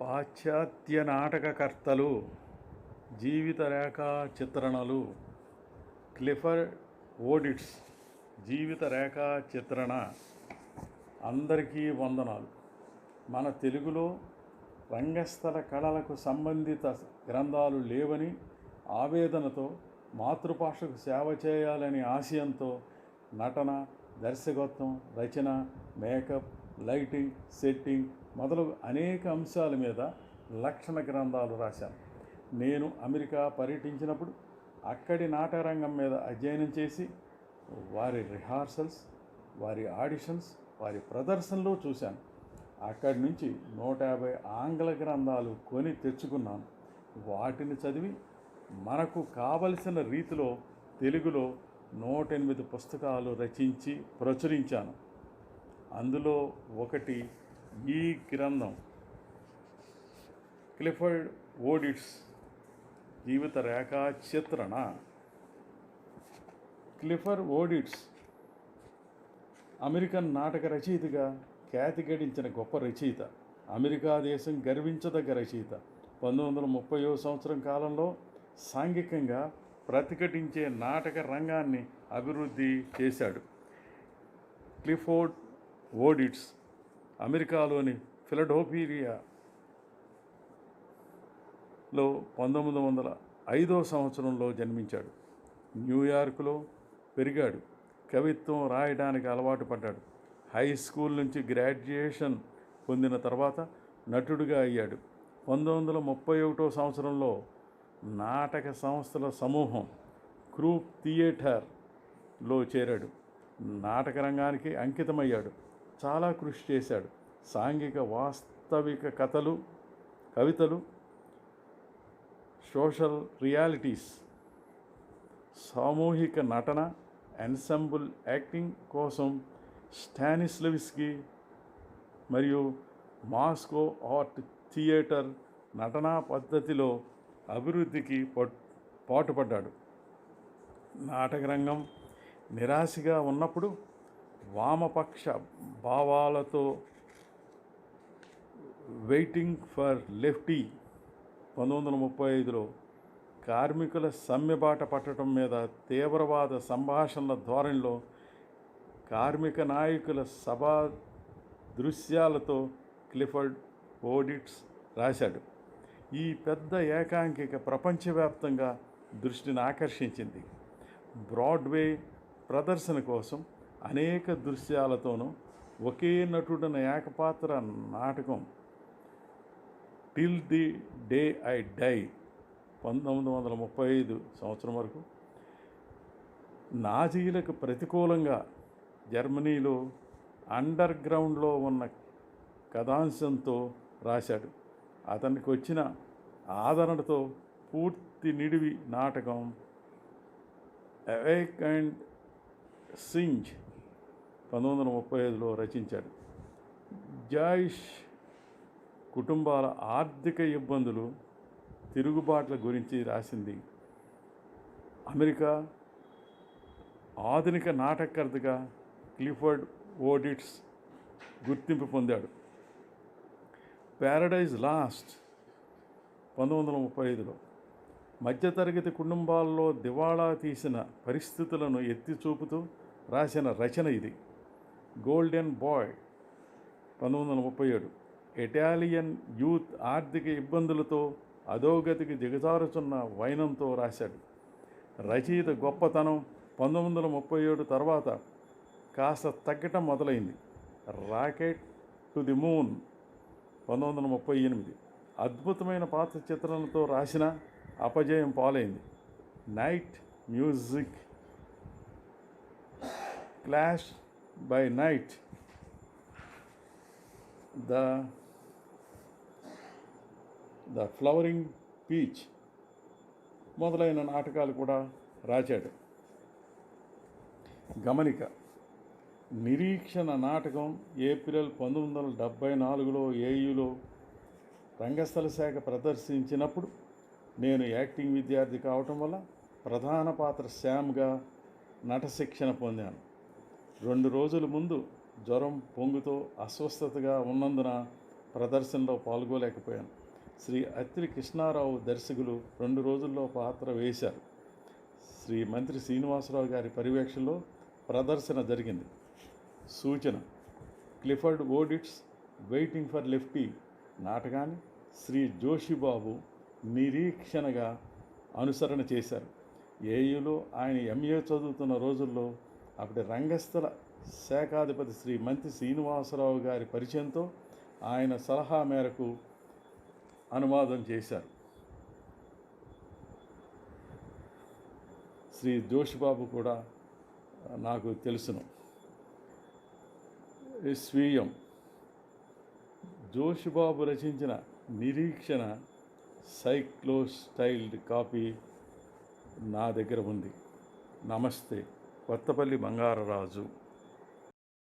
పాశ్చాత్య నాటకకర్తలు జీవిత రేఖా చిత్రణలు క్లిఫర్డ్ ఓడిట్స్ జీవిత రేఖా చిత్రణ అందరికీ వందనాలు. మన తెలుగులో రంగస్థల కళలకు సంబంధిత గ్రంథాలు లేవని ఆవేదనతో మాతృభాషకు సేవ చేయాలని ఆశయంతో నటన దర్శకత్వం రచన మేకప్ లైటింగ్ సెట్టింగ్ మొదలగు అనేక అంశాల మీద లక్షణ గ్రంథాలు రాశాను. నేను అమెరికా పర్యటించినప్పుడు అక్కడి నాటరంగం మీద అధ్యయనం చేసి వారి రిహార్సల్స్ వారి ఆడిషన్స్ వారి ప్రదర్శనలు చూశాను. అక్కడి నుంచి నూట యాభై ఆంగ్ల గ్రంథాలు కొని తెచ్చుకున్నాను. వాటిని చదివి మనకు కావలసిన రీతిలో తెలుగులో నూట ఎనిమిది పుస్తకాలు రచించి ప్రచురించాను. అందులో ఒకటి ఈ గ్రంథం క్లిఫర్డ్ ఓడిట్స్ జీవిత రేఖా చిత్రణ. క్లిఫర్ ఓడిట్స్ అమెరికన్ నాటక రచయితగా ఖ్యాతి గడించిన గొప్ప రచయిత అమెరికా దేశం గర్వించదగ్గ రచయిత. పంతొమ్మిది వందల ముప్పయో సంవత్సరం కాలంలో సాంఘికంగా ప్రతిఘటించే నాటక రంగాన్ని అభివృద్ధి చేశాడు. క్లిఫోర్డ్ ఓడిట్స్ అమెరికాలోని ఫిలడోఫీరియా లో పంతొమ్మిది వందల ఐదో సంవత్సరంలో జన్మించాడు. న్యూయార్క్లో పెరిగాడు. కవిత్వం రాయడానికి అలవాటు పడ్డాడు. హై స్కూల్ నుంచి గ్రాడ్యుయేషన్ పొందిన తర్వాత నటుడిగా అయ్యాడు. పంతొమ్మిది వందల ముప్పై ఒకటో సంవత్సరంలో నాటక సంస్థల సమూహం క్రూప్ థియేటర్లో చేరాడు. నాటక రంగానికి అంకితమయ్యాడు. చాలా కృషి చేశాడు. సాంఘిక వాస్తవిక కథలు కవితలు సోషల్ రియాలిటీస్ సామూహిక నటన ఎన్సెంబుల్ యాక్టింగ్ కోసం స్టానిస్లవిస్కి మరియు మాస్కో ఆర్ట్ థియేటర్ నటనా పద్ధతిలో అభివృద్ధికి పట్ పాటుపడ్డాడు. నాటకరంగం నిరాశగా ఉన్నప్పుడు వామపక్ష భావాలతో వెయిటింగ్ ఫర్ లెఫ్టీ పంతొమ్మిది వందల ముప్పై ఐదులో కార్మికుల సమ్మెబాట పట్టడం మీద తీవ్రవాద సంభాషణల ధోరణిలో కార్మిక నాయకుల సభా దృశ్యాలతో క్లిఫర్డ్ ఓడిట్స్ రాశాడు. ఈ పెద్ద ఏకాంకిక ప్రపంచవ్యాప్తంగా దృష్టిని ఆకర్షించింది. బ్రాడ్వే ప్రదర్శన కోసం అనేక దృశ్యాలతోనూ ఒకే నటుడిన ఏకపాత్ర నాటకం till the day I die పంతొమ్మిది వందల ముప్పై ఐదు సంవత్సరం వరకు నాజీలకు ప్రతికూలంగా జర్మనీలో అండర్ గ్రౌండ్లో ఉన్న కథాంశంతో రాశాడు. అతనికి వచ్చిన ఆదరణతో పూర్తి నిడివి నాటకం అవేక్ అండ్ సింజ్ పంతొమ్మిది వందల ముప్పై ఐదులో రచించాడు. జాయిష్ కుటుంబాల ఆర్థిక ఇబ్బందులు తిరుగుబాట్ల గురించి రాసింది. అమెరికా ఆధునిక నాటకర్తగా క్లిఫర్డ్ ఓడిట్స్ గుర్తింపు పొందాడు. ప్యారడైజ్ లాస్ట్ పంతొమ్మిది వందల ముప్పై ఐదులో మధ్యతరగతి కుటుంబాల్లో దివాళా తీసిన పరిస్థితులను ఎత్తి చూపుతూ రాసిన రచన ఇది. గోల్డెన్ బాయ్ పంతొమ్మిది వందల ముప్పై ఏడు. ఇటాలియన్ యూత్ ఆర్థిక ఇబ్బందులతో అధోగతికి దిగజారుచున్న వైనంతో రాశాడు. రచయిత గొప్పతనం పంతొమ్మిది వందల ముప్పై ఏడు తర్వాత కాస్త తగ్గటం మొదలైంది. రాకెట్ టు ది మూన్ పంతొమ్మిది వందల ముప్పై ఎనిమిది. అద్భుతమైన పాత్ర చిత్రణలతో రాసిన అపజయం పాలైంది. Night music clash by night the the flowering peach మొదలైన నాటకాలు కూడా రాశాడు. గమనిక నిరీక్షణ నాటకం ఏప్రిల్ పంతొమ్మిది వందల డెబ్భై నాలుగులో ఏయులో రంగస్థల శాఖ ప్రదర్శించినప్పుడు నేను యాక్టింగ్ విద్యార్థి కావటం వల్ల ప్రధాన పాత్ర శ్యామ్గా నటశిక్షణ పొందాను. రెండు రోజుల ముందు జ్వరం పొంగుతో అస్వస్థతగా ఉన్నందున ప్రదర్శనలో పాల్గొలేకపోయాను. శ్రీ అత్రి కృష్ణారావు దర్శకులు రెండు రోజుల్లో పాత్ర వేశారు. శ్రీ మంత్రి శ్రీనివాసరావు గారి పర్యవేక్షణలో ప్రదర్శన జరిగింది. సూచన Clifford Odets waiting for Lefty నాటకాన్ని శ్రీ జోషిబాబు నిరీక్షణగా అనుసరణ చేశారు. ఏయులో ఆయన ఎంఏ చదువుతున్న రోజుల్లో అప్పటి రంగస్థల శాఖాధిపతి శ్రీ మంత్రి శ్రీనివాసరావు గారి పరిచయంతో ఆయన సలహా మేరకు అనువాదం చేశారు. శ్రీ జోషిబాబు కూడా నాకు తెలుసును. స్వీయం జోషిబాబు రచించిన నిరీక్షణ సైక్లోస్టైల్డ్ కాపీ నా దగ్గర ఉంది. నమస్తే. కొత్తపల్లి బంగారరాజు